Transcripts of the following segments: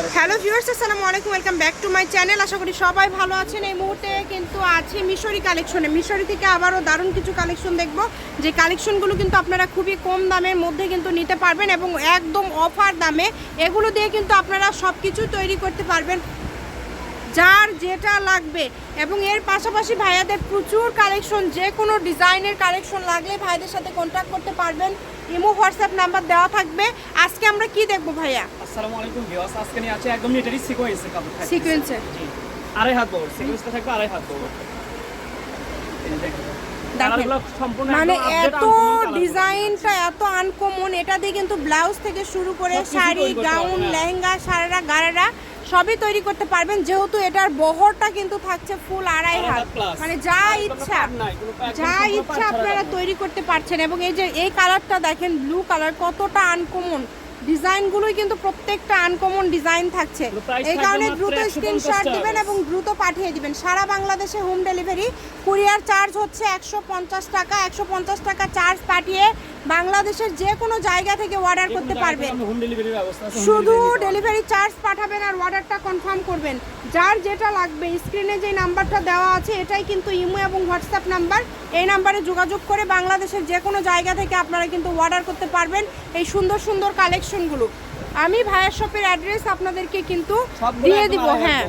Hello viewers, আসসালামু আলাইকুম, welcome back to my channel. আশা করি সবাই ভালো আছেন। এই মুহূর্তে কিন্তু আছি মিশরি কালেকশনে। মিশরি থেকে আবারও দারুণ কিছু কালেকশন দেখব। যে কালেকশনগুলো কিন্তু আপনারা খুবই কম দামের মধ্যে কিন্তু নিতে পারবেন এবং একদম অফার দামে এগুলো দিয়ে কিন্তু আপনারা সব কিছু তৈরি করতে পারবেন যার যেটা লাগবে। এবং এর পাশাপাশি ভাইয়াদের প্রচুর কালেকশন, যে কোনো ডিজাইনের কালেকশন লাগলে ভাইদের সাথে কন্ট্যাক্ট করতে পারবেন। ইমো, হোয়াটসঅ্যাপ নাম্বার দেওয়া থাকবে। আজকে আমরা কি দেখব ভাইয়া? আসসালামু আলাইকুম ভিউয়ার্স আজকে নিয়ে আছে একদম সিকোয়েন্স কাপড়। থাকবে সিকোয়েন্সে জি। আড়াই হাত বড় সিকোয়েন্সটা থাকবে আড়াই হাত বড়। মানে এত ডিজাইনটা এত আনকমন এটা দিয়ে কিন্তু ব্লাউজ থেকে শুরু করে শাড়ি গাউন হ্যাঁ। লেহেঙ্গা সারারা গারারা সবই তৈরি করতে পারবেন। যেহেতু এটার বহরটা কিন্তু থাকছে ফুল আড়াই হাত মানে যা ইচ্ছা যা ইচ্ছা আপনারা তৈরি করতে পারছেন। এবং এই যে এই কালারটা দেখেন ব্লু কালার কতটা আনকমন ডিজাইনগুলোই কিন্তু প্রত্যেকটা আনকমন ডিজাইন থাকছে এই কারণে দ্রুত স্ক্রিনশট। দিবেন এবং দ্রুত পাঠিয়ে দিবেন সারা বাংলাদেশে হোম ডেলিভারি কুরিয়ার চার্জ হচ্ছে একশো পঞ্চাশ টাকা একশো পঞ্চাশ টাকা চার্জ পাঠিয়ে বাংলাদেশের যে কোনো জায়গা থেকে অর্ডার করতে পারবেন। শুধু ডেলিভারি চার্জ পাঠাবেন আর অর্ডারটা কনফার্ম করবেন। যার যেটা লাগবে স্ক্রিনে যে নাম্বারটা দেওয়া আছে এটাই কিন্তু ইমো এবং হোয়াটসঅ্যাপ নাম্বার এই নাম্বারে যোগাযোগ করে বাংলাদেশের যে কোনো জায়গা থেকে আপনারা কিন্তু অর্ডার করতে পারবেন এই সুন্দর সুন্দর কালেকশনগুলো আমি ভাইয়ের শপের অ্যাড্রেস আপনাদেরকে কিন্তু দিয়ে দিব হ্যাঁ।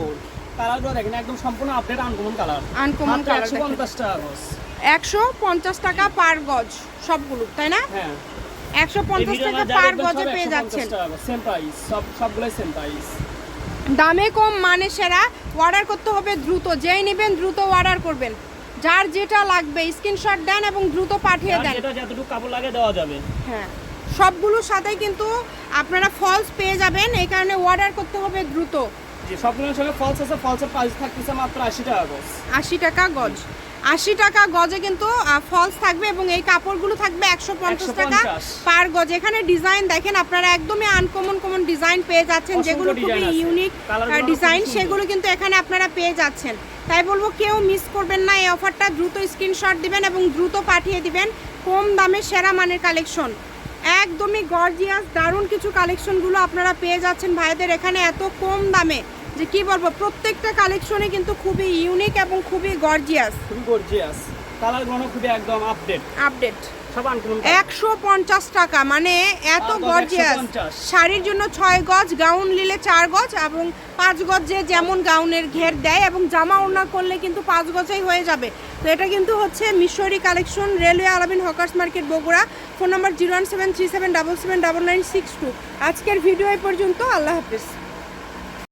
কালারগুলো দেখেন একদম সম্পূর্ণ আপডেট আনকমন কালার colour একশো পঞ্চাশ টাকা গজ। একশো পঞ্চাশ টাকা পার গজ সবগুলো তাই না? হ্যাঁ। একশো পঞ্চাশ টাকা পার গজে পেয়ে যাচ্ছেন। 150 টাকা গজ। Same price, সব সবগুলোই সেম প্রাইস দামে কম মানে সেরা। অর্ডার করতে হবে দ্রুত যেই নেবেন দ্রুত অর্ডার করবেন। যার যেটা লাগবে স্ক্রিনশট দেন এবং দ্রুত পাঠিয়ে দেন। যেটা যতটুকু কাপড় লাগে দেওয়া যাবে। হ্যাঁ। সবগুলোর সাথেই কিন্তু আপনারা ফলস পেয়ে যাবেন এই কারণে অর্ডার করতে হবে দ্রুত। যে সবগুলোর সঙ্গে ফলস আছে ফলসের প্রাইস থাকতেছে মাত্র আশি টাকা গজ। আশি টাকা গজ। আশি টাকা গজে কিন্তু ফলস থাকবে এবং এই কাপড়গুলো থাকবে একশো পঞ্চাশ টাকা পার গজ। এখানে ডিজাইন দেখেন আপনারা একদমই আনকমন কমন ডিজাইন পেয়ে যাচ্ছেন। যেগুলো খুবই ইউনিক ডিজাইন সেগুলো কিন্তু এখানে আপনারা পেয়ে যাচ্ছেন। তাই বলব কেউ মিস করবেন না। এই অফারটা দ্রুত স্ক্রিনশট দিবেন এবং দ্রুত পাঠিয়ে দিবেন। কম দামে সেরা মানের কালেকশন একদমই গর্জিয়াস দারুণ কিছু কালেকশনগুলো আপনারা পেয়ে যাচ্ছেন ভাইদের। এখানে এত কম দামে। যে কি বলব প্রত্যেকটা কালেকশনে কিন্তু খুবই ইউনিক এবং খুবই গর্জিয়াস গর্জিয়াস কালারগুলো খুবই একদম আপডেট আপডেট একশো পঞ্চাশ টাকা মানে এত গর্জিয়াস শাড়ির জন্য ছয় গজ গাউন নিলে চার গজ এবং পাঁচ গজ যে যেমন গাউনের ঘের দেয় এবং জামা ওড়না করলে কিন্তু পাঁচ গজেই হয়ে যাবে। তো এটা কিন্তু হচ্ছে Mishri collection railway Alamin hawkers market Bogura. Phone number zero one seven three seven double seven double nine six two. আজকের ভিডিও এই পর্যন্ত আল্লাহ হাফিজ।